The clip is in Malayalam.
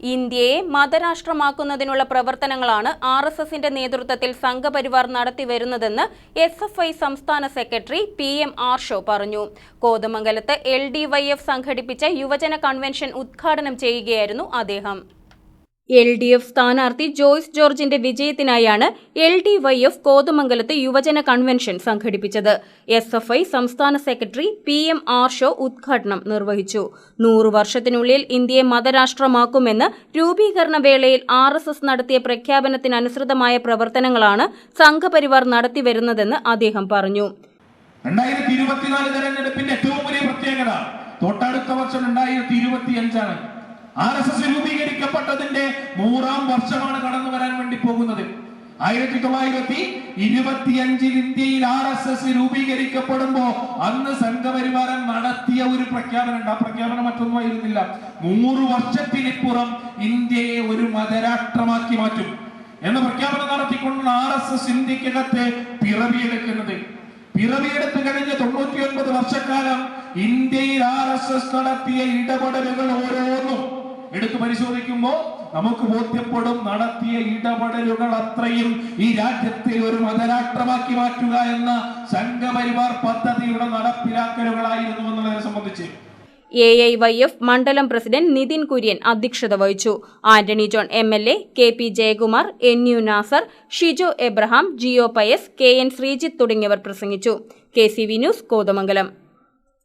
ഇന്ത്യയെ മതരാഷ്ട്രമാക്കുന്നതിനുള്ള പ്രവർത്തനങ്ങളാണ് ആർ എസ് എസിന്റെ നേതൃത്വത്തിൽ സംഘപരിവാർ നടത്തിവരുന്നതെന്ന് എസ് എഫ് ഐ സംസ്ഥാന സെക്രട്ടറി പി എം ആർഷോ പറഞ്ഞു. കോതമംഗലത്ത് എൽ ഡി വൈ എഫ് സംഘടിപ്പിച്ച യുവജന കൺവെൻഷൻ ഉദ്ഘാടനം ചെയ്യുകയായിരുന്നു അദ്ദേഹം. എൽ ഡി എഫ് സ്ഥാനാർത്ഥി ജോയ്സ് ജോർജിന്റെ വിജയത്തിനായാണ് എൽ ഡി വൈ എഫ് കോതമംഗലത്ത് യുവജന കൺവെൻഷൻ സംഘടിപ്പിച്ചത്. എസ് എഫ് ഐ സംസ്ഥാന സെക്രട്ടറി പി എം ആർഷോ ഉദ്ഘാടനം നിർവഹിച്ചു. നൂറു വർഷത്തിനുള്ളിൽ ഇന്ത്യയെ മതരാഷ്ട്രമാക്കുമെന്ന് രൂപീകരണ വേളയിൽ ആർ എസ് എസ് നടത്തിയ പ്രഖ്യാപനത്തിനനുസൃതമായ പ്രവർത്തനങ്ങളാണ് സംഘപരിവാർ നടത്തിവരുന്നതെന്ന് അദ്ദേഹം പറഞ്ഞു. തെരഞ്ഞെടുപ്പിന്റെ ഏറ്റവും വലിയ പ്രത്യേകത തൊട്ടടുത്ത വർഷം രണ്ടായിരത്തി ഇരുപത്തി അഞ്ചാണ് ആർ എസ് എസ് രൂപീകരിക്കപ്പെട്ടതിന്റെ നൂറാം വർഷമാണ് കടന്നു വരാൻ വേണ്ടി പോകുന്നത്. ആയിരത്തി തൊള്ളായിരത്തി ഇരുപത്തിയഞ്ചിൽ ഇന്ത്യയിൽ ആർ എസ് എസ് രൂപീകരിക്കപ്പെടുമ്പോ അന്ന് സംഘപരിവാരം നടത്തിയ ഒരു പ്രഖ്യാപനം ഉണ്ട് ആ പ്രഖ്യാപനം മറ്റൊന്നുമായിരുന്നില്ല നൂറ് വർഷത്തിനിപ്പുറം ഇന്ത്യയെ ഒരു മതരാഷ്ട്രമാക്കി മാറ്റും എന്ന പ്രഖ്യാപനം നടത്തിക്കൊണ്ടാണ് ആർ എസ് എസ് ഇന്ത്യക്കകത്ത് പിറവിയെടുക്കുന്നത്. പിറവിയെടുത്ത് കഴിഞ്ഞ തൊണ്ണൂറ്റി ഒൻപത് വർഷക്കാലം ഇന്ത്യയിൽ ആർ എസ് എസ് നടത്തിയ ഇടപെടലുകൾ ഓരോന്നും എടുത്തു പരിശോധിക്കുമ്പോൾ നമുക്ക് ബോധ്യപ്പെടും നടത്തിയ ഇടപെടലുകൾ അത്രയും ഈ രാജ്യത്തെ ഒരു മതരാഷ്ട്രമാക്കി മാറ്റുക എന്ന സംഘപരിവാർ പദ്ധതിയുടെ നടപ്പിലാക്കലുകളായിരുന്നു എന്നുള്ളതിനെ സംബന്ധിച്ച്. എ ഐ വൈ എഫ് മണ്ഡലം പ്രസിഡന്റ് നിതിൻ കുര്യൻ അധ്യക്ഷത വഹിച്ചു. Antony John M L A K P Jayakumar N U Nasar Shijo Abraham Jiyo Pius K N Sreejith തുടങ്ങിയവർ പ്രസംഗിച്ചു. K C V news Kothamangalam.